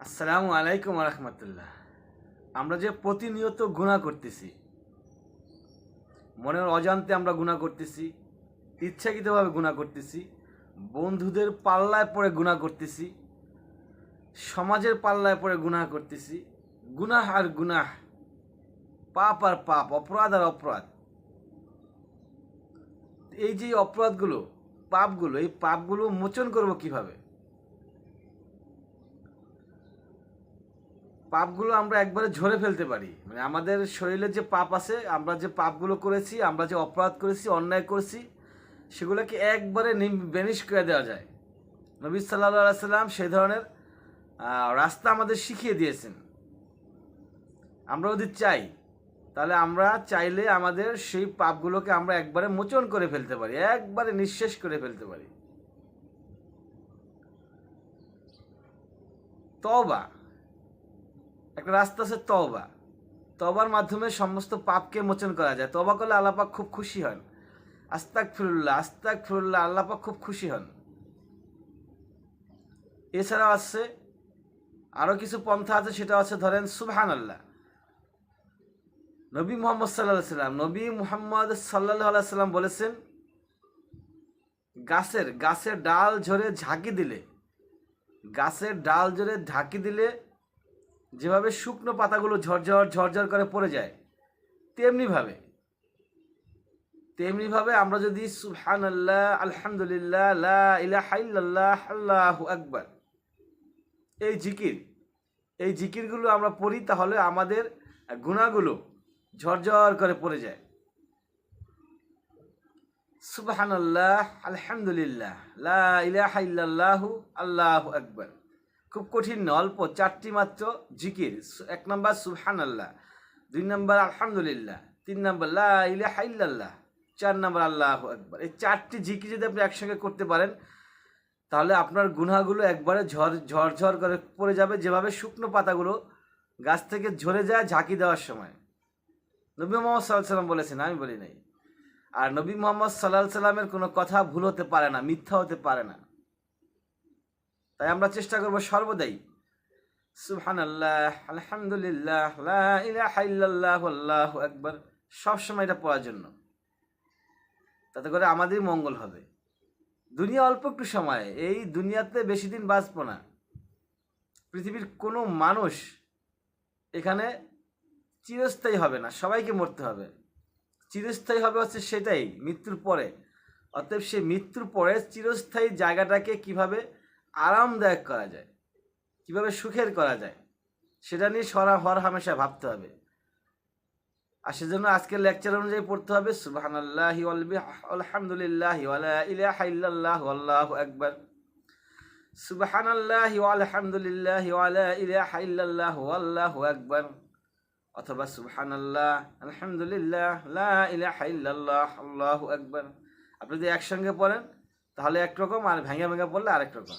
আসসালামু আলাইকুম রহমতুল্লাহ। আমরা যে প্রতিনিয়ত গুণা করতেছি, মনের অজান্তে আমরা গুণা করতেছি, ইচ্ছাকৃতভাবে গুণা করতেছি, বন্ধুদের পাল্লায় পড়ে গুণা করতেছি, সমাজের পাল্লায় পড়ে গুনাহ করতেছি, গুনাহ আর গুনাহ, পাপ আর পাপ, অপরাধ আর অপরাধ। এই যে অপরাধগুলো, পাপগুলো, এই পাপগুলো মোচন করব কীভাবে? পাপগুলো আমরা একবারে ঝরে ফেলতে পারি। মানে আমাদের শরীরে যে পাপ আছে, আমরা যে পাপগুলো করেছি, আমরা যে অপরাধ করেছি, অন্যায় করেছি, সেগুলোকে একবারে বেনিশ করে দেওয়া যায়। নবী সাল্লা সাল্লাম সেই ধরনের রাস্তা আমাদের শিখিয়ে দিয়েছেন। আমরা যদি চাই, তাহলে আমরা চাইলে আমাদের সেই পাপগুলোকে আমরা একবারে মোচন করে ফেলতে পারি, একবারে নিঃশেষ করে ফেলতে পারি। তবা রাস্তা আছে তবা তবার মাধ্যমে সমস্ত পাপকে মোচন করা যায়। তবা করলে আল্লাপাক খুব খুশি হন। আস্তাক ফিরুল্লাহ আস্তাক ফিরুল্লাহ আল্লাপাক খুব খুশি হন। এছাড়াও আছে আরও কিছু পন্থা আছে সেটা আছে, ধরেন সুবহান আল্লাহ নবী মোহাম্মদ সাল্লাহ সাল্লাম, নবী মুহাম্মদ সাল্লাহ সাল্লাম বলেছেন, গাছের গাছের ডাল ঝরে ঝাঁকি দিলে, গাছের ডাল ঝরে ঝাঁকি দিলে যেভাবে শুকনো পাতাগুলো ঝরঝর ঝরঝর করে পড়ে যায়, তেমনিভাবে। তেমনিভাবে আমরা যদি সুবহান আল্লাহ আলহামদুলিল্লাহ, লা ইলাহা ইল্লাল্লাহ, আল্লাহু আকবার, এই জিকির, এই জিকিরগুলো আমরা পড়ি, তাহলে আমাদের গুণাগুলো ঝরঝর করে পড়ে যায়। সুবহান আল্লাহ আলহামদুলিল্লাহ, লা ইলাহা ইল্লাল্লাহু, আল্লাহু আকবার। খুব কঠিন না, অল্প, চারটি মাত্র জিকির। এক নম্বর সুবহান আল্লাহ দুই নম্বর, আলহামদুলিল্লাহ। তিন নম্বর, লা ইলাহা ইল্লাল্লাহ। চার নম্বর, আল্লাহ একবার এই চারটি জিকির যদি আপনি একসঙ্গে করতে পারেন, তাহলে আপনার গুনাগুলো একবারে ঝড় ঝরঝর করে পড়ে যাবে। যেভাবে শুকনো পাতাগুলো গাছ থেকে ঝরে যায় ঝাঁকি দেওয়ার সময়। নবী মোহাম্মদ সাল্লাহ সাল্লাম বলেছেন, আমি বলি নাই। আর নবী মোহাম্মদ সাল্লাহ সাল্লামের কোনো কথা ভুল হতে পারে না, মিথ্যা হতে পারে না। তাই আমরা চেষ্টা করব সর্বদাই। সুবহান আল্লাহ আলহামদুলিল্লাহ ইলাহা আল্লাহু আকবার সবসময় এটা পড়ার জন্য। তাতে করে আমাদের মঙ্গল হবে। দুনিয়া অল্প একটু সময়, এই দুনিয়াতে বেশি দিন বাঁচবো না। পৃথিবীর কোনো মানুষ এখানে চিরস্থায়ী হবে না, সবাইকে মরতে হবে। চিরস্থায়ী হবে হচ্ছে সেটাই, মৃত্যুর পরে। অতএব সে মৃত্যুর পরে চিরস্থায়ী জায়গাটাকে কীভাবে আরামদায়ক করা যায়। কীভাবে সুখের করা যায়, সেটা নিয়ে সরা, হর হামেশা ভাবতে হবে। আর সেজন্য আজকের লেকচার অনুযায়ী পড়তে হবে সুবাহান আল্লাহি আলহামদুলিল্লাহ ইলাহা ইল্লাল্লাহু, আল্লাহু আকবার। সুবহান আল্লাহি আলহামদুলিল্লাহ ইলাহা ইল্লাল্লাহু, আল্লাহু আকবার। অথবা সুবহান আল্লাহ আলহামদুলিল্লাহ, লা ইলাহা ইল্লাল্লাহ, আল্লাহু আকবার। আপনি যদি একসঙ্গে পড়েন, তাহলে একরকম আর ভেঙে ভেঙে পড়লে আরেক রকম।